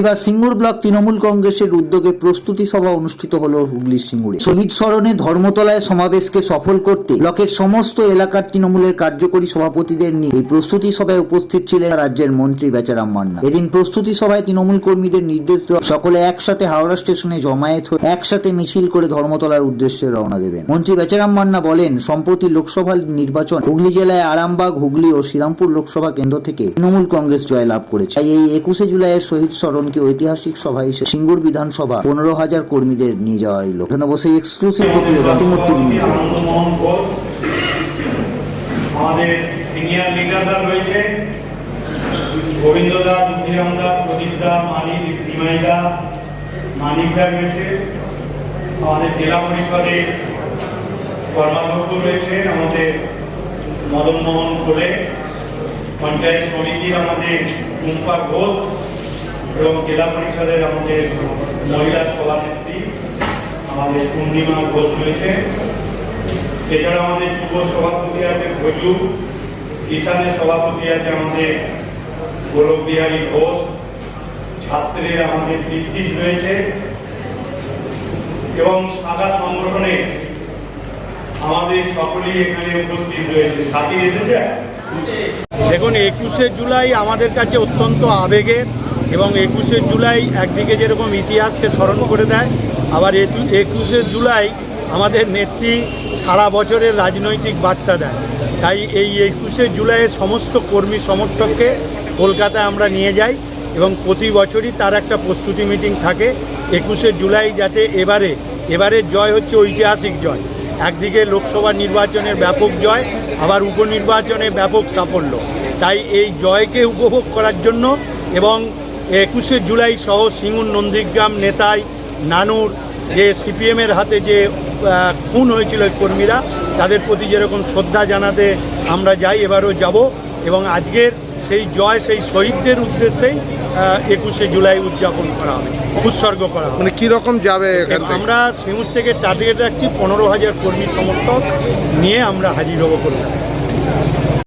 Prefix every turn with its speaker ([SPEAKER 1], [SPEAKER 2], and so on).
[SPEAKER 1] শনিবার সিঙ্গুর ব্লক তৃণমূল কংগ্রেসের উদ্যোগে প্রস্তুতি সভা অনুষ্ঠিত হল হুগলির সিঙ্গুরে। শহীদ স্মরণে ধর্মতলায় সমাবেশকে সফল করতে ব্লকের সমস্ত এলাকার তৃণমূলের কার্যকরী সভাপতিদের নিয়ে এই প্রস্তুতি সভায় উপস্থিত ছিলেন রাজ্যের মন্ত্রী বেচারাম মান্না। এদিন প্রস্তুতি সভায় তৃণমূল কর্মীদের নির্দেশ দেওয়া সকলে একসাথে হাওড়া স্টেশনে জমায়েত হয়ে একসাথে মিছিল করে ধর্মতলার উদ্দেশ্যে রওনা দেবেন। মন্ত্রী বেচারাম মান্না বলেন, সম্প্রতি লোকসভা নির্বাচন হুগলি জেলায় আরামবাগ, হুগলি ও শ্রীরামপুর লোকসভা কেন্দ্র থেকে তৃণমূল কংগ্রেস জয়লাভ করেছে। তাই এই একুশে জুলাইয়ের শহীদ স্মরণকে ঐতিহাসিক সভা হিসেবে সিঙ্গুর বিধানসভা পনেরো হাজার কর্মীদের নিয়ে যাওয়া হইল এখানে বসে এক্সক্লুসিভ
[SPEAKER 2] আমাদের সিনিয়র লিডাররা রয়েছে। গোবিন্দ দা দুঃখীরাম দা প্রদীপ দা, মানিক নিমাই দা, মানিক দা রয়েছে। আমাদের জেলা পরিষদের কর্মাধ্যক্ষ রয়েছে আমাদের মদন মোহন কোলে পঞ্চায়েত সমিতির আমাদের কুম্পা ঘোষ। এবং জেলা পরিষদের আমাদের মহিলা সভানেত্রী, আমাদের পূর্ণিমা ঘোষ রয়েছে। এছাড়া আমাদের যুব সভাপতি আছে ভজু, কিষানের সভাপতি আছে আমাদের গোলক বিহারী ঘোষ, ছাত্রের আমাদের বৃত্তিশ রয়েছে। এবং সাদা সংগঠনে আমাদের সকলেই এখানে উপস্থিত রয়েছে। সাথী এসেছে?
[SPEAKER 3] দেখুন, একুশে জুলাই আমাদের কাছে অত্যন্ত আবেগের এবং একুশে জুলাই একদিকে যেরকম ইতিহাসকে স্মরণ করে দেয়, আবার একুশে জুলাই আমাদের নেত্রী সারা বছরের রাজনৈতিক বার্তা দেয়। তাই এই একুশে জুলাইয়ের সমস্ত কর্মী সমর্থককে কলকাতায় আমরা নিয়ে যাই এবং প্রতি বছরই তার একটা প্রস্তুতি মিটিং থাকে। একুশে জুলাই যাতে এবারে এবারের জয় হচ্ছে ঐতিহাসিক জয়। একদিকে লোকসভা নির্বাচনের ব্যাপক জয়, আবার উপনির্বাচনে ব্যাপক সাফল্য। তাই এই জয়কে উপভোগ করার জন্য এবং একুশে জুলাই সহ সিঙ্গুর নন্দীগ্রাম নেতাই নানুর যে সিপিএমের হাতে যে খুন হয়েছিল কর্মীরা তাদের প্রতি যেরকম শ্রদ্ধা জানাতে আমরা যাই এবারও যাব। এবং আজকের সেই জয় সেই শহীদদের উদ্দেশ্যেই একুশে জুলাই উদযাপন করা হবে উৎসর্গ করা হবে।
[SPEAKER 4] মানে কি রকম যাবে
[SPEAKER 3] আমরা সিঙ্গুর থেকে টার্গেট রাখছি পনেরো হাজার কর্মী সমর্থক নিয়ে আমরা হাজির হব কলকাতায়।